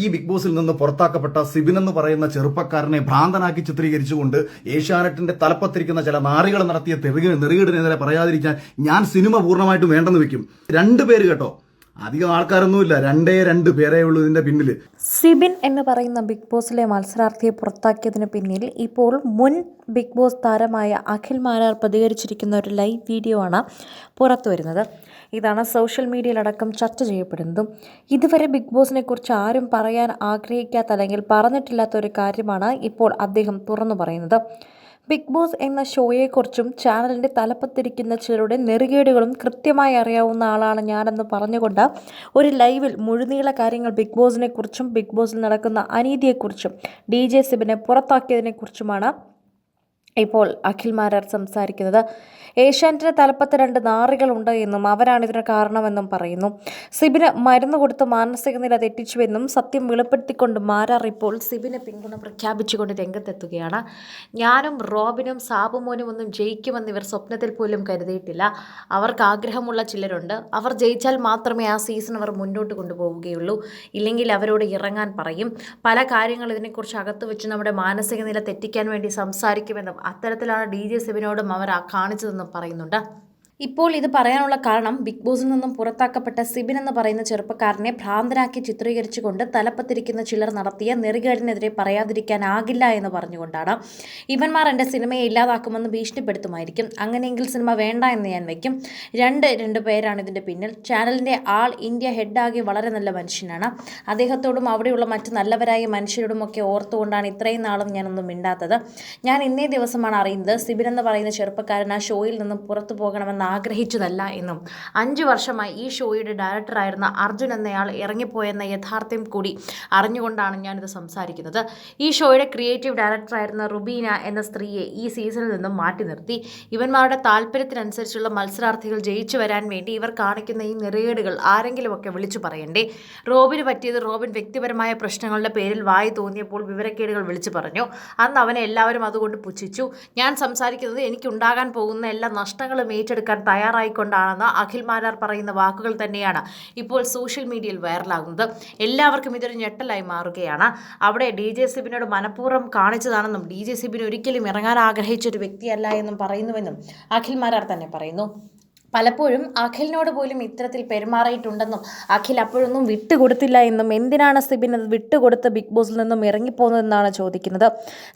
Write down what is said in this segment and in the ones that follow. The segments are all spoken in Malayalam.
ഈ ബിഗ് ബോസിൽ നിന്ന് പുറത്താക്കപ്പെട്ട സിബിൻ എന്ന് പറയുന്ന ചെറുപ്പക്കാരനെ ഭ്രാന്തനാക്കി ചിത്രീകരിച്ചുകൊണ്ട് ഏഷ്യാനെറ്റിന്റെ തലപ്പത്തിരിക്കുന്ന ചില നാറികൾ നടത്തിയ തെറുക നെറുകേടിനെതിരെ പറയാതിരിക്കാൻ ഞാൻ സിനിമ പൂർണമായിട്ടും വേണ്ടെന്ന് വെക്കും. രണ്ടുപേര് കേട്ടോ. അധികം ആൾക്കാരൊന്നുമില്ല. രണ്ടേ രണ്ട് പേരേ ഉള്ളൂ ഇതിന്റെ പിന്നിൽ. സിബിൻ എന്ന് പറയുന്ന ബിഗ് ബോസിലെ മത്സരാർത്ഥിയെ പുറത്താക്കിയതിന് പിന്നിൽ ഇപ്പോൾ മുൻ ബിഗ് ബോസ് താരമായ അഖിൽ മാരാർ പ്രതികരിച്ചിരിക്കുന്ന ഒരു ലൈവ് വീഡിയോ ആണ് പുറത്തു വരുന്നത്. ഇതാണ് സോഷ്യൽ മീഡിയയിലടക്കം ചർച്ച ചെയ്യപ്പെടുന്നതും. ഇതുവരെ ബിഗ് ബോസിനെ കുറിച്ച് ആരും പറയാൻ ആഗ്രഹിക്കാത്ത അല്ലെങ്കിൽ പറഞ്ഞിട്ടില്ലാത്ത ഒരു കാര്യമാണ് ഇപ്പോൾ അദ്ദേഹം തുറന്നു പറയുന്നത്. ബിഗ് ബോസ് എന്ന ഷോയെക്കുറിച്ചും ചാനലിന്റെ തലപ്പത്തിരിക്കുന്ന ചിലരുടെ നെറുകേടുകളും കൃത്യമായി അറിയാവുന്ന ആളാണ് ഞാനെന്ന് പറഞ്ഞുകൊണ്ട് ഒരു ലൈവിൽ മുഴുനീള കാര്യങ്ങൾ ബിഗ് ബോസിനെക്കുറിച്ചും ബിഗ് ബോസിൽ നടക്കുന്ന അനീതിയെക്കുറിച്ചും ഡി ജെ സിബിനെ പുറത്താക്കിയതിനെക്കുറിച്ചുമാണ് ഇപ്പോൾ അഖിൽ മാരാർ സംസാരിക്കുന്നത്. ഏഷ്യാനെറ്റിന് തലപ്പത്ത് രണ്ട് നാറികളുണ്ട് എന്നും അവരാണ് ഇതിന് കാരണമെന്നും പറയുന്നു. സിബിന് മരുന്ന് കൊടുത്ത് മാനസിക നില തെറ്റിച്ചുവെന്നും സത്യം വെളിപ്പെടുത്തിക്കൊണ്ട് മാരാർ ഇപ്പോൾ സിബിന് പിന്തുണ പ്രഖ്യാപിച്ചുകൊണ്ട് രംഗത്തെത്തുകയാണ്. ഞാനും റോബിനും സാബുമോനും ഒന്നും ജയിക്കുമെന്ന് ഇവർ സ്വപ്നത്തിൽ പോലും കരുതിയിട്ടില്ല. അവർക്ക് ആഗ്രഹമുള്ള ചിലരുണ്ട്. അവർ ജയിച്ചാൽ മാത്രമേ ആ സീസൺ അവർ മുന്നോട്ട് കൊണ്ടുപോവുകയുള്ളൂ. ഇല്ലെങ്കിൽ അവരോട് ഇറങ്ങാൻ പറയും. പല കാര്യങ്ങൾ ഇതിനെക്കുറിച്ച് അകത്ത് വെച്ച് നമ്മുടെ മാനസിക നില തെറ്റിക്കാൻ വേണ്ടി സംസാരിക്കുമെന്നും അത്തരത്തിലാണ് ഡി ജെ സിബിനോടും അവർ കാണിച്ചതെന്നും പറയുന്നുണ്ട്. ഇപ്പോൾ ഇത് പറയാനുള്ള കാരണം ബിഗ് ബോസിൽ നിന്നും പുറത്താക്കപ്പെട്ട സിബിൻ എന്ന് പറയുന്ന ചെറുപ്പക്കാരനെ ഭ്രാന്തനാക്കി ചിത്രീകരിച്ചുകൊണ്ട് തലപ്പത്തിരിക്കുന്ന ചിലർ നടത്തിയ നെറികേടിനെതിരെ പറയാതിരിക്കാനാകില്ല എന്ന് പറഞ്ഞുകൊണ്ടാണ്. ഇവന്മാർ എന്റെ സിനിമയെ ഇല്ലാതാക്കുമെന്ന് ഭീഷണിപ്പെടുത്തുമായിരിക്കും. അങ്ങനെയെങ്കിൽ സിനിമ വേണ്ട എന്ന് ഞാൻ വയ്ക്കും. രണ്ട് രണ്ട് പേരാണ് ഇതിന്റെ പിന്നിൽ. ചാനലിന്റെ ആൾ ഇന്ത്യ ഹെഡാകെ വളരെ നല്ല മനുഷ്യനാണ്. അദ്ദേഹത്തോടും അവിടെയുള്ള മറ്റ് നല്ലവരായ മനുഷ്യരോടുമൊക്കെ ഓർത്തുകൊണ്ടാണ് ഇത്രയും നാളും ഞാനൊന്നും മിണ്ടാത്തത്. ഞാൻ ഇന്നേ ദിവസമാണ് അറിയുന്നത് സിബിൻ എന്ന് പറയുന്ന ചെറുപ്പക്കാരൻ ആ ഷോയിൽ നിന്നും പുറത്തു പോകണമെന്ന് ആഗ്രഹിച്ചതല്ല എന്നും. അഞ്ച് വർഷമായി ഈ ഷോയുടെ ഡയറക്ടറായിരുന്ന അർജുൻ എന്നയാൾ ഇറങ്ങിപ്പോയെന്ന യഥാർത്ഥ്യം കൂടി അറിഞ്ഞുകൊണ്ടാണ് ഞാനിത് സംസാരിക്കുന്നത്. ഈ ഷോയുടെ ക്രിയേറ്റീവ് ഡയറക്ടറായിരുന്ന റുബീന എന്ന സ്ത്രീയെ ഈ സീസണിൽ നിന്നും മാറ്റി നിർത്തി. ഇവന്മാരുടെ താല്പര്യത്തിനനുസരിച്ചുള്ള മത്സരാർത്ഥികൾ ജയിച്ചു വരാൻ വേണ്ടി ഇവർ കാണിക്കുന്ന ഈ നിറയേടുകൾ ആരെങ്കിലുമൊക്കെ വിളിച്ചു പറയണ്ടേ? റോബിന് പറ്റിയത് റോബിൻ വ്യക്തിപരമായ പ്രശ്നങ്ങളുടെ പേരിൽ വായി തോന്നിയപ്പോൾ വിവരക്കേടുകൾ വിളിച്ചു പറഞ്ഞു. അന്ന് അവനെ എല്ലാവരും അതുകൊണ്ട് പുച്ഛിച്ചു. ഞാൻ സംസാരിക്കുന്നത് എനിക്കുണ്ടാകാൻ പോകുന്ന എല്ലാ നഷ്ടങ്ങളും ഏറ്റെടുക്കാൻ തയ്യാറായിക്കൊണ്ടാണെന്ന് അഖിൽ മാരാർ പറയുന്ന വാക്കുകൾ തന്നെയാണ് ഇപ്പോൾ സോഷ്യൽ മീഡിയയിൽ വൈറലാകുന്നത്. എല്ലാവർക്കും ഇതൊരു ഞെട്ടലായി മാറുകയാണ്. അവിടെ ഡി ജെ സിബിനോട് മനഃപൂർവം കാണിച്ചതാണെന്നും ഡി ജെ സിബിന് ഒരിക്കലും ഇറങ്ങാൻ ആഗ്രഹിച്ച ഒരു വ്യക്തിയല്ല എന്നും പറയുന്നുവെന്നും അഖിൽ മാരാർ തന്നെ പറയുന്നു. പലപ്പോഴും അഖിലിനോട് പോലും ഇത്തരത്തിൽ പെരുമാറിയിട്ടുണ്ടെന്നും അഖിൽ അപ്പോഴൊന്നും വിട്ടുകൊടുത്തില്ല എന്നും എന്തിനാണ് സിബിൻ അത് വിട്ടുകൊടുത്ത് ബിഗ് ബോസിൽ നിന്നും ഇറങ്ങിപ്പോകുന്നതെന്നാണ് ചോദിക്കുന്നത്.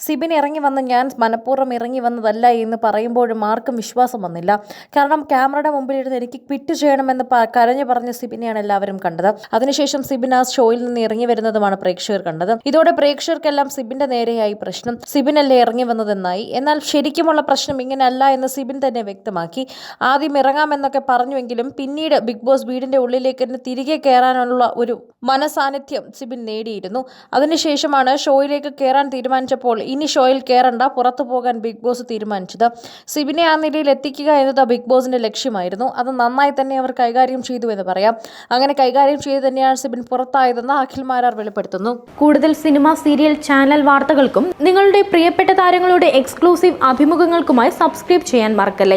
സിബിൻ ഇറങ്ങി വന്ന് ഞാൻ മനഃപൂർവം ഇറങ്ങി വന്നതല്ല എന്ന് പറയുമ്പോഴും ആർക്കും വിശ്വാസം വന്നില്ല. കാരണം ക്യാമറയുടെ മുമ്പിലിരുന്ന് എനിക്ക് ക്വിറ്റ് ചെയ്യണമെന്ന് കരഞ്ഞു പറഞ്ഞ സിബിനെയാണ് എല്ലാവരും കണ്ടത്. അതിനുശേഷം സിബിൻ ആ ഷോയിൽ നിന്ന് ഇറങ്ങി വരുന്നതുമാണ് പ്രേക്ഷകർ കണ്ടത്. ഇതോടെ പ്രേക്ഷകർക്കെല്ലാം സിബിന്റെ നേരെയായി പ്രശ്നം. സിബിനല്ലേ ഇറങ്ങി വന്നതെന്നായി. എന്നാൽ ശരിക്കുമുള്ള പ്രശ്നം ഇങ്ങനെയല്ല എന്ന് സിബിൻ തന്നെ വ്യക്തമാക്കി. ആദ്യം ഇറങ്ങാമെന്നൊക്കെ പറഞ്ഞുവെങ്കിലും പിന്നീട് ബിഗ് ബോസ് വീടിന്റെ ഉള്ളിലേക്ക് തിരികെ കയറാനുള്ള ഒരു മനസാന്നിധ്യം സിബിൻ നേടിയിരുന്നു. അതിനുശേഷമാണ് ഷോയിലേക്ക് കയറാൻ തീരുമാനിച്ചപ്പോൾ ഇനി ഷോയിൽ കയറണ്ട പുറത്തു പോകാൻ ബിഗ് ബോസ് തീരുമാനിച്ചത്. സിബിനെ ആ നിലയിൽ എത്തിക്കുക എന്നത് ബിഗ് ബോസിന്റെ ലക്ഷ്യമായിരുന്നു. അത് നന്നായി തന്നെ അവർ കൈകാര്യം ചെയ്തു എന്ന് പറയാം. അങ്ങനെ കൈകാര്യം ചെയ്ത് തന്നെയാണ് സിബിൻ പുറത്തായതെന്ന് അഖിൽ മാരാർ വെളിപ്പെടുത്തുന്നു. കൂടുതൽ സിനിമ സീരിയൽ ചാനൽ വാർത്തകൾക്കും നിങ്ങളുടെ പ്രിയപ്പെട്ട താരങ്ങളുടെ എക്സ്ക്ലൂസീവ് അഭിമുഖങ്ങൾക്കുമായി സബ്സ്ക്രൈബ് ചെയ്യാൻ മറക്കല്ലേ?